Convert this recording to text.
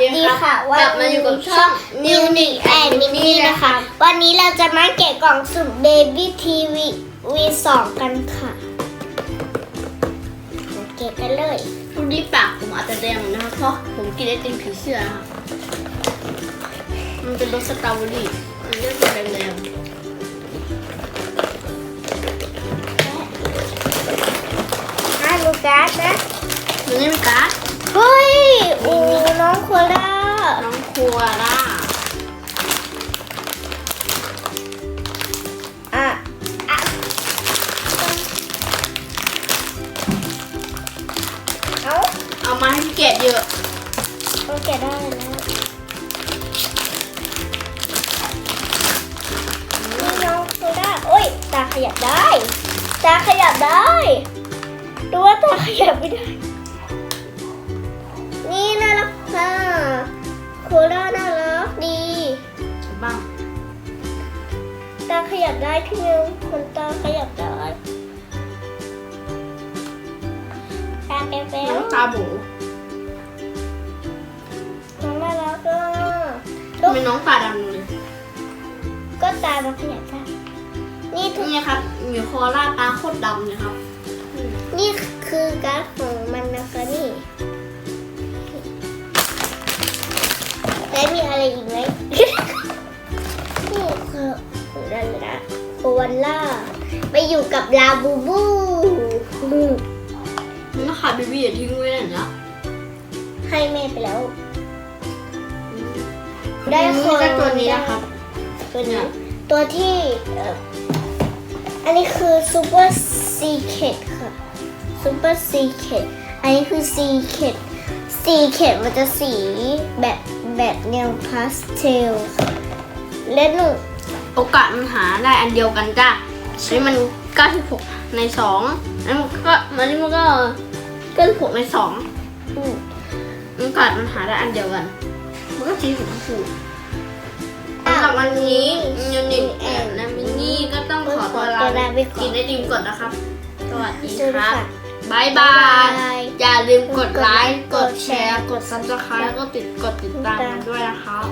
ดีค่ะ กลับมาอยู่กับช่องนิวนิแอนมินี่นะคะ วันนี้เราจะมาแกะกล่องสุ่มเบบี้ทีวีวีสองกันค่ะมาแกะกันเลยวันนี้ปากผมอาจจะแดงนะครับเพราะผมกินไอติมผีเสื้อนะครับมันเป็นรสสตรอเบอรี่มันก็จะแดงอะลูการ์ดนะๆมันนี่เป็นการ์ด เฮ้ยโอ้น้องโคล่าน้องครัวล่าอะอะเอาเอามาให้พี่เกดเยอะเอาแกะได้แล้วนี่น้องโคล่าโอ้ยตาขยับได้ ตาขยับได้ดูว่าตาขยับไม่ได้ บได้พี่มิวคนตาขยับได้ตาแป๊บน้องตาบูๆน้องน่ารักอะทำไมน้องตาดำเลยก็ตามันขยับได้นี่ทุกนี่ครับมีคอล่าตาโคตรดำเลยครับ นี่คือการ์ดของมันนะคะนี่ ไปอยู่กับลาบูบูมันก็ขาดบีบีอย่าทิ้งไว้หน่อยนะให้แม่ไปแล้ว ได้ได้คคนก็ตัวนี้นะครับ ตัวนี้ตัวที่เอ่ออันนี้คือซูเปอร์ซีเคดค่ะซูเปอร์ซีเคดอันนี้คือซีเคดซีเคดมันจะสีแบบแบบแนวพาสเทลค่ะและหนูโอกาสมันหาได้อันเดียวกันจ้ะ ใช้มัน96ใน2แล้วมันก็มันนี่มันก็96ใน2อืมโอกาสมันหาได้อันเดียวกัน มันก็ชี้ถูกถูกสำหรับวันนี้ยูนิตแอนและมินนี่ก็ต้องขอตัวลาไปกินไอติมก่อนนะครับ สวัสดีสวัสดีครับค่ะบายบาย อย่าลืมกดไลค์ กดแชร์ กด subscribe แล้วก็ติดกดติดตามกันด้วยนะครับ